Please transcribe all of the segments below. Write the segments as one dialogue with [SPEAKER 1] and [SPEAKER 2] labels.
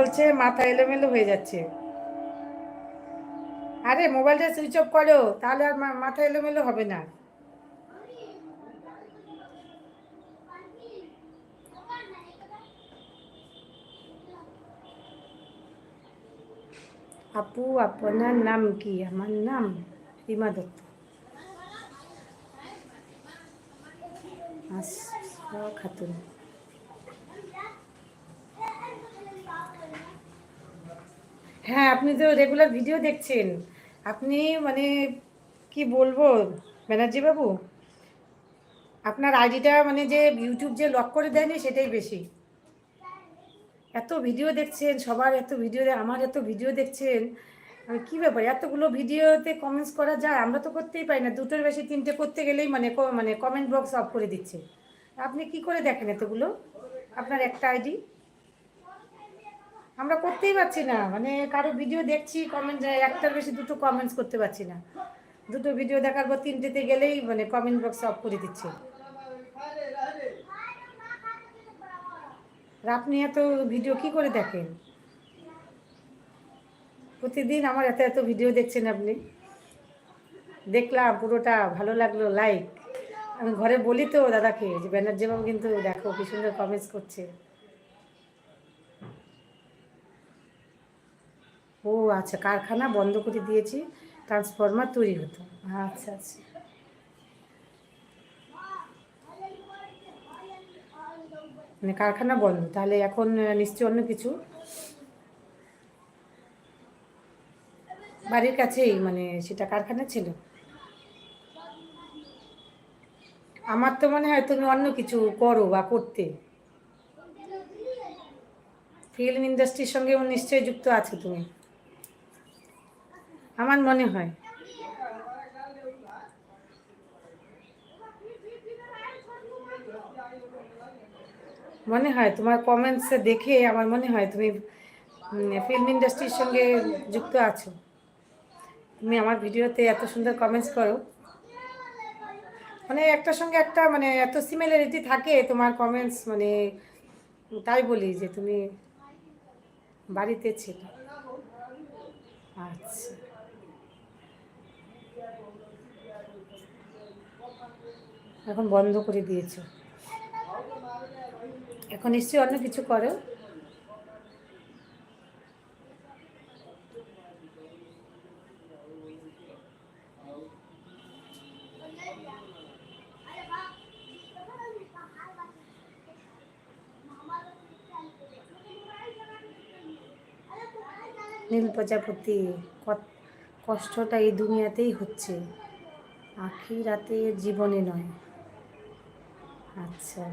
[SPEAKER 1] বলছে, মাথা এলোমেলো হয়ে যাচ্ছে। আরে, মোবাইলটা সুইচ অফ করো, তাহলে আর মাথা এলোমেলো হবে না। আপু, আপনার নাম কি? আমার নাম রিমা দত্ত। খাতুন। হ্যাঁ আপনি তো রেগুলার ভিডিও দেখছেন, আপনি মানে কি বলব, ব্যানার্জি বাবু? আপনার আইডিটা মানে যে ইউটিউব যে লক করে দেয়নি, সেটাই বেশি। এত ভিডিও দেখছেন, সবার এত ভিডিও আমার এত ভিডিও দেখছেন। কি ব্যাপার, এতগুলো ভিডিওতে কমেন্টস করা যায়, আমরা তো করতেই পারি না। দুটোর বেশি তিনটে করতে গেলেই মানে মানে কমেন্ট বক্স অফ করে দিচ্ছে। আপনি কি করে দেখেন এতগুলো? আপনার একটা আইডি আমরা করতেই পারছি না। মানে কারও ভিডিও দেখছি কমেন্ট একটার বেশি দুটো কমেন্টস করতে পারছি না। দুটো ভিডিও দেখার পর তিনটেতে গেলেই মানে কমেন্ট বক্স অফ করে দিচ্ছে। আপনি এত ভিডিও কি করে দেখেন? প্রতিদিন আমার এত এত ভিডিও দেখছেন আপনি। দেখলাম, পুরোটা ভালো লাগল লাইক আমি ঘরে বলি তো দাদাকে, যে ব্যানার্জি বাবু কিন্তু দেখো কি সুন্দর কমেন্টস করছে। ও আচ্ছা কারখানা বন্ধ করে দিয়েছি ট্রান্সফরমার তৈরি হতো। আচ্ছা আচ্ছা। মানে কারখানা বন্ধ, তাহলে এখন নিশ্চয়ই অন্য কিছু? বাড়ির কাছেই মানে সেটা কারখানা ছিল? আমার তো মনে হয় তুমি অন্য কিছু করো বা করতে। ফিল্ম ইন্ডাস্ট্রির সঙ্গে নিশ্চয়ই যুক্ত আছো তুমি। আমার মনে হয়। মনে হয় তোমার কমেন্টসে দেখে আমার মনে হয় তুমি ফিল্ম ইন্ডাস্ট্রির সঙ্গে যুক্ত আছো। তুমি আমার ভিডিওতে এত সুন্দর কমেন্টস করো। মানে একটার সঙ্গে একটা মানে এত সিমিলারিটি থাকে তোমার কমেন্টস মানে তাই বলি যে তুমি বাড়িতে ছিল। আচ্ছা। এখন বন্ধ করে দিয়েছ। এখন নিশ্চয়ই অন্য কিছু করো। নীল প্রজাপতি কষ্টটা এই দুনিয়াতেই হচ্ছে। আখি রাতে জীবনে নয়। আচ্ছা।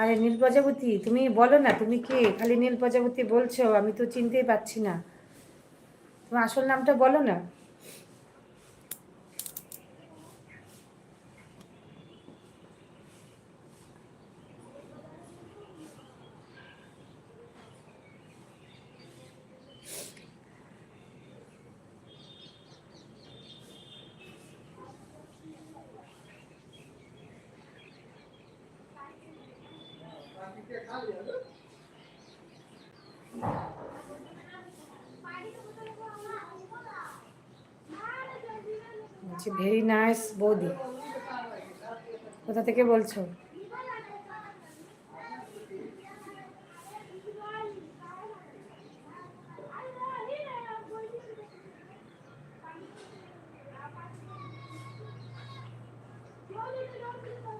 [SPEAKER 1] আরে নীল প্রজাপতি, তুমি বলো না, তুমি কে? খালি নীল প্রজাপতি বলছো, আমি তো চিনতেই পারছি না। তোমার আসল নামটা বলো না। ভেরি নাইস বৌদি কোথা থেকে বলছো Thank you.